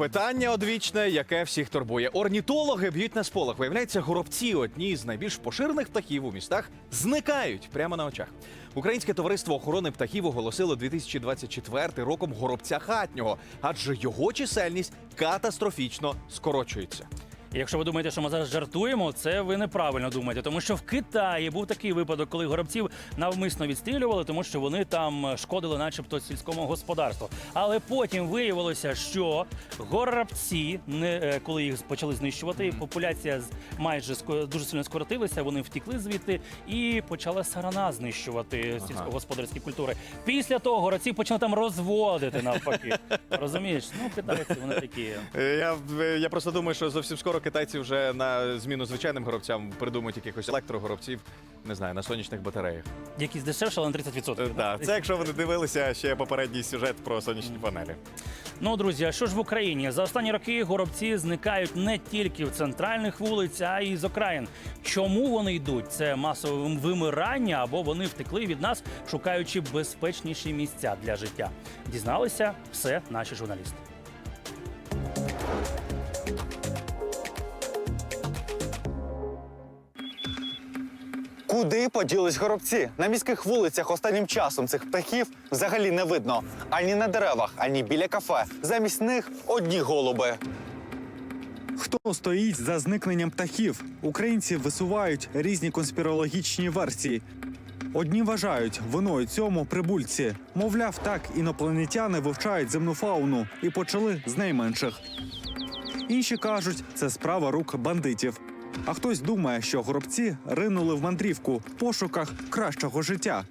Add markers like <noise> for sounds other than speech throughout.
Питання одвічне, яке всіх турбує. Орнітологи б'ють на сполох. Виявляється, горобці, одні з найбільш поширених птахів у містах, зникають прямо на очах. Українське товариство охорони птахів оголосило 2024 роком горобця хатнього, адже його чисельність катастрофічно скорочується. І Якщо ви думаєте, що ми зараз жартуємо, це ви неправильно думаєте, тому що в Китаї був такий випадок, коли горобців навмисно відстрілювали, тому що вони там шкодили, начебто, сільському господарству. Але потім виявилося, що горобці, не е, коли їх почали знищувати, популяція майже дуже сильно скоротилася. Вони втікли звідти і почала сарана знищувати сільськогосподарські культури. Після того горобці почали там розводити навпаки. <laughs> Розумієш? Ну китайці вони такі. Е, Я, я просто думаю, що зовсім скоро китайці вже на зміну звичайним горобцям придумають якихось електрогоробців, не знаю, на сонячних батареях. Якісь дешевше, але на 30%. Е, Да, це якщо ви не дивилися ще попередній сюжет про сонячні панелі. Ну, друзі, а що ж в Україні? За останні роки горобці зникають не тільки в центральних вулиць, а й з окраїн. Чому вони йдуть? Це масове вимирання або вони втекли від нас, шукаючи безпечніші місця для життя. Дізналися все наші журналісти. Куди поділись горобці? На міських вулицях останнім часом цих птахів взагалі не видно ані на деревах, ані біля кафе. Замість них одні голуби. Хто стоїть за зникненням птахів? Українці висувають різні конспірологічні версії. Одні вважають виною цьому прибульці. Мовляв, так інопланетяни вивчають земну фауну і почали з найменших. Інші кажуть, це справа рук бандитів. А хтось думає, що горобці ринули в мандрівку в пошуках кращого життя.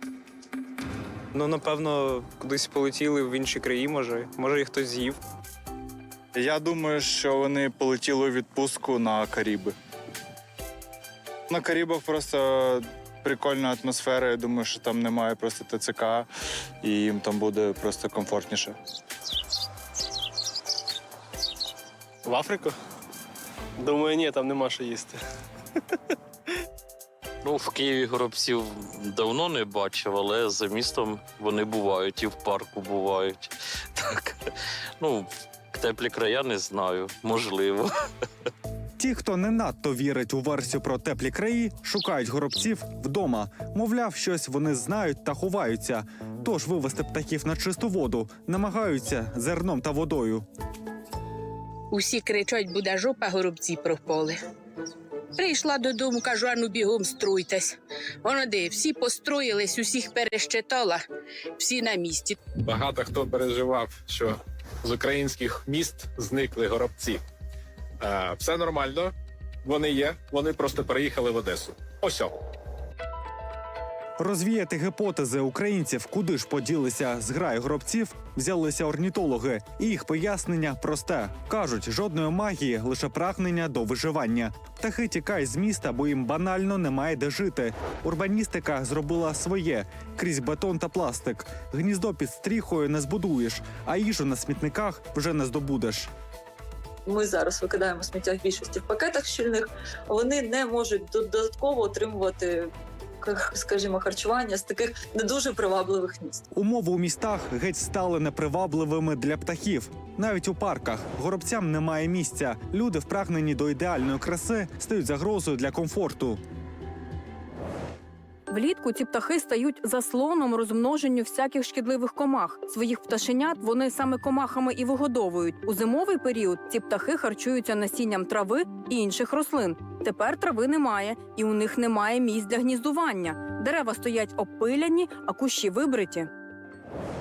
Ну, напевно, кудись полетіли в інші краї, може. Може, їх хтось з'їв. Я думаю, що вони полетіли у відпустку на Каріби. На Карібах просто прикольна атмосфера. Я думаю, що там немає просто ТЦК, і їм там буде просто комфортніше. В Африку? Думаю, ні, там нема що їсти. <laughs> Ну, в Києві горобців давно не бачив, але за містом вони бувають і в парку бувають. <laughs> Так. Ну, в теплі края не знаю, можливо. Ті, хто не надто вірить у версію про теплі краї, шукають горобців вдома. Мовляв, щось вони знають та ховаються. Тож вивести птахів на чисту воду намагаються зерном та водою. Усі кричать, буде жопа, горобці пропали. Прийшла додому, кажу, ану бігом струйтесь. Воно де, всі построїлись, усіх перещитала, всі на місці. Багато хто переживав, що з українських міст зникли горобці. Е, все нормально, вони є, вони просто переїхали в Одесу. Ось. Розвіяти гіпотези українців, куди ж поділися зграї гробців, взялися орнітологи. І їх пояснення просте: кажуть, жодної магії, лише прагнення до виживання. Птахи тікають з міста, бо їм банально немає де жити. Урбаністика зробила своє крізь бетон та пластик. Гніздо під стріхою не збудуєш, а їжу на смітниках вже не здобудеш. Ми зараз викидаємо сміття в більшості в пакетах щільних. Вони не можуть додатково отримувати, к- скажімо, харчування з таких не дуже привабливих міст. Умови у містах геть стали непривабливими для птахів. Навіть у парках горобцям немає місця. Люди, впрагнені до ідеальної краси, стають загрозою для комфорту. Влітку ці птахи стають заслоном розмноженню всяких шкідливих комах. Своїх пташенят вони саме комахами і вигодовують. У зимовий період ці птахи харчуються насінням трави і інших рослин. Тепер трави немає, і у них немає місць для гніздування. Дерева стоять опиляні, а кущі вибриті.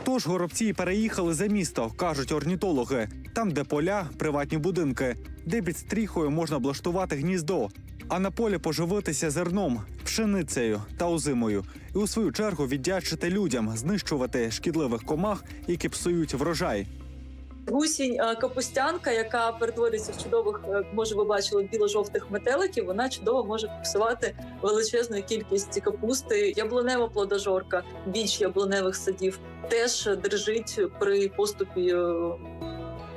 Тож горобці переїхали за місто, кажуть орнітологи. Там, де поля, приватні будинки, де під стріхою можна облаштувати гніздо, а на полі поживитися зерном, пшеницею та озимою, і у свою чергу віддячити людям, знищувати шкідливих комах, які псують врожай. Гусінь е, капустянка, яка перетворюється в чудових, е, може, ви бачили біло-жовтих метеликів. Вона чудово може псувати величезну кількість капусти. Яблунева плодожорка, біч яблуневих садів теж держить при поступі е,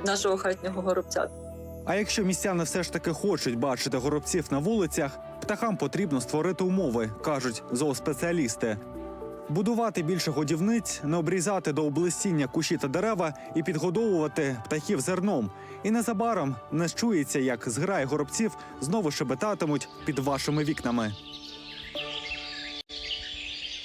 нашого хатнього горобця. А якщо містяни все ж таки хочуть бачити горобців на вулицях, птахам потрібно створити умови, кажуть зооспеціалісти. Будувати більше годівниць, не обрізати до облесіння кущі та дерева і підгодовувати птахів зерном. І незабаром не чується, як зграї горобців знову шебетатимуть під вашими вікнами.